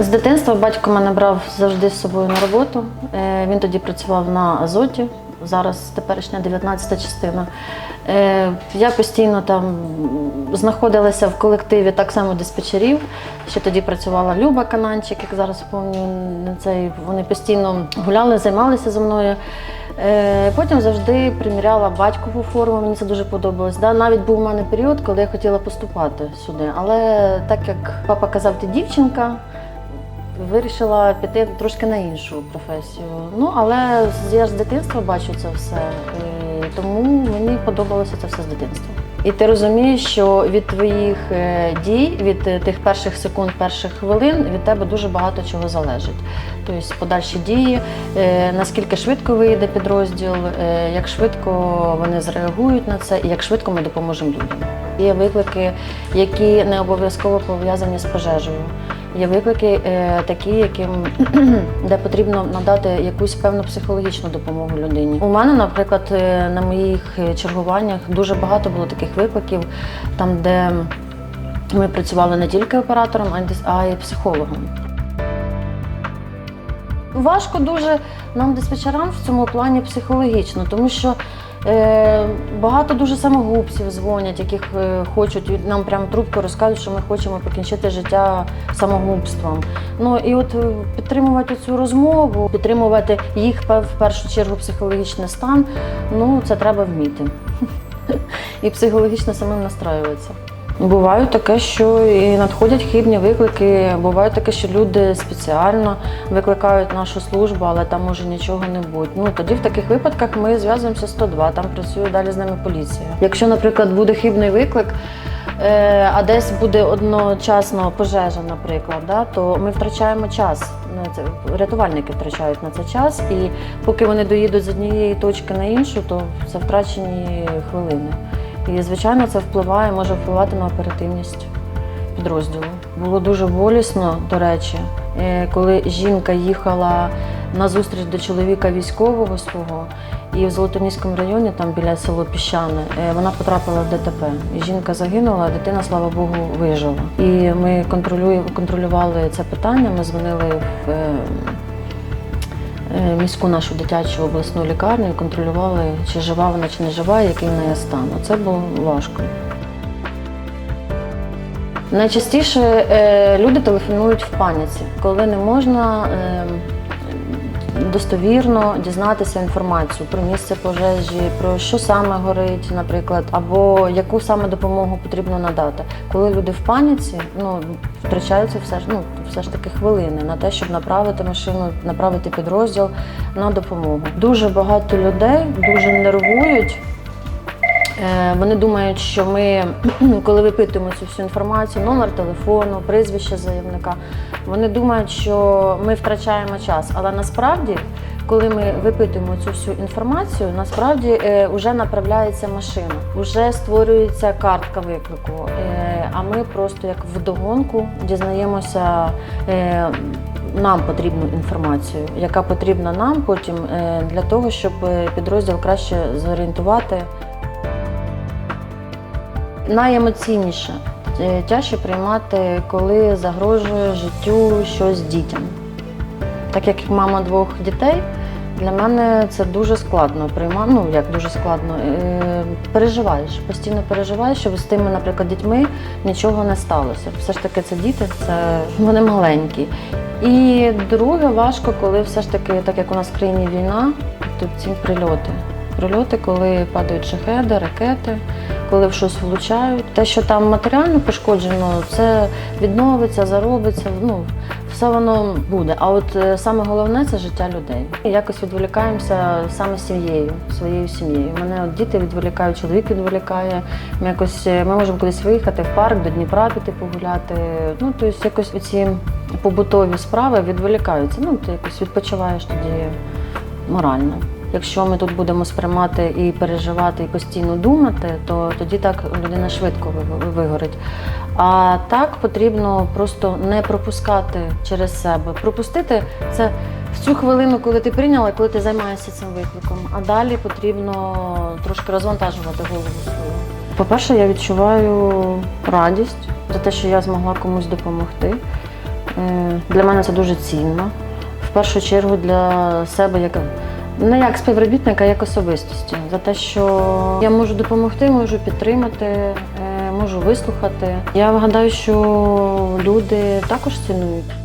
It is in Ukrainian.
З дитинства батько мене брав завжди з собою на роботу. Е, Він тоді працював на Азоті, зараз теперішня 19 частина. Е, Я постійно там знаходилася в колективі так само диспетчерів. Ще тоді працювала Люба Кананчик, як зараз пам'ятаю, вони постійно гуляли, займалися зі мною. Е, Потім завжди приміряла батькову форму, мені це дуже подобалось. Да? Навіть був у мене період, коли я хотіла поступати сюди. Але так як папа казав, ти дівчинка, вирішила піти трошки на іншу професію. Ну, але я з дитинства бачу це все, і тому мені подобалося це все з дитинства. І ти розумієш, що від твоїх е, дій, від е, тих перших секунд, перших хвилин від тебе дуже багато чого залежить. Тобто подальші дії, е, наскільки швидко вийде підрозділ, як швидко вони зреагують на це, і як швидко ми допоможемо людям. Є виклики, які не обов'язково пов'язані з пожежею. Є виклики е, такі, яким де потрібно надати якусь певну психологічну допомогу людині. У мене, наприклад, е, на моїх е, чергуваннях дуже багато було таких викликів, там де ми працювали не тільки оператором, а й психологом. Важко дуже нам диспетчерам в цьому плані психологічно, тому що багато дуже самогубців дзвонять, яких е, хочуть нам прям трубку розказують, що ми хочемо покінчити життя самогубством. Ну і от е, підтримувати цю розмову, підтримувати їх в першу чергу психологічний стан. Ну це треба вміти. І психологічно самим настраюватися. Буває таке, що і надходять хибні виклики. Буває таке, що люди спеціально викликають нашу службу, але там може нічого не бути. Ну тоді в таких випадках ми зв'язуємося 102, там працює далі з ними поліція. Якщо, наприклад, буде хибний виклик, е, а десь буде одночасно пожежа, наприклад, да, то ми втрачаємо час. Рятувальники втрачають на це час, і поки вони доїдуть з однієї точки на іншу, то це втрачені хвилини. І звичайно, це впливає, може впливати на оперативність підрозділу. Було дуже болісно, до речі, е, коли жінка їхала на зустріч до чоловіка військового свого, і в Золотоніському районі, там біля село Піщане, е, вона потрапила в ДТП. Жінка загинула, а дитина, слава Богу, вижила. І ми контролювали це питання. Ми дзвонили в е, міську нашу дитячу обласну лікарню і контролювали, чи жива вона, чи не жива, який в неї стан. Це було важко. Найчастіше е, люди телефонують в паніці, коли не можна е, достовірно дізнатися інформацію про місце пожежі, про що саме горить, наприклад, або яку саме допомогу потрібно надати. Коли люди в паніці, ну втрачаються все ж ну все ж таки хвилини на те, щоб направити машину, направити підрозділ на допомогу. Дуже багато людей дуже нервують. Е, Вони думають, що ми, коли випитуємо цю всю інформацію, номер телефону, прізвище заявника, вони думають, що ми втрачаємо час. Але насправді, коли ми випитуємо цю всю інформацію, насправді вже направляється машина, вже створюється картка виклику. Е, А ми просто як вдогонку дізнаємося. е, Нам потрібну інформацію, яка потрібна нам потім е, для того, щоб е, підрозділ краще зорієнтувати найемоційніше е, тяжче приймати, коли загрожує життю щось дітям. Так як мама двох дітей, для мене це дуже складно приймати. Ну як дуже складно. Е, переживаєш, постійно переживаєш, щоб з тими, наприклад, дітьми нічого не сталося. Все ж таки, це діти, це вони маленькі. І друге, важко, коли все ж таки, так як у нас в країні війна, тут ці прильоти. Прильоти, коли падають шахеди, ракети, коли в щось влучають. Те, що там матеріально пошкоджено, це відновиться, заробиться. Ну все воно буде. А от е, саме головне це життя людей. Якось відволікаємося саме сім'єю, своєю сім'єю. Мене от діти відволікають, чоловік відволікає. Ми якось е, ми можемо кудись виїхати в парк, до Дніпра піти погуляти. Ну тобто якось оці побутові справи відволікаються. Ну ти якось відпочиваєш тоді морально. Якщо ми тут будемо сприймати і переживати, і постійно думати, то тоді так людина швидко вигорить. А так потрібно просто не пропускати через себе. Пропустити це в цю хвилину, коли ти прийняла, коли ти займаєшся цим викликом. А далі потрібно трошки розвантажувати голову свою. По-перше, я відчуваю радість за те, що я змогла комусь допомогти. Е, Для мене це дуже цінно. В першу чергу для себе як не як співробітника, як особистості. За те, що я можу допомогти, можу підтримати, е, можу вислухати. Я гадаю, що люди також цінують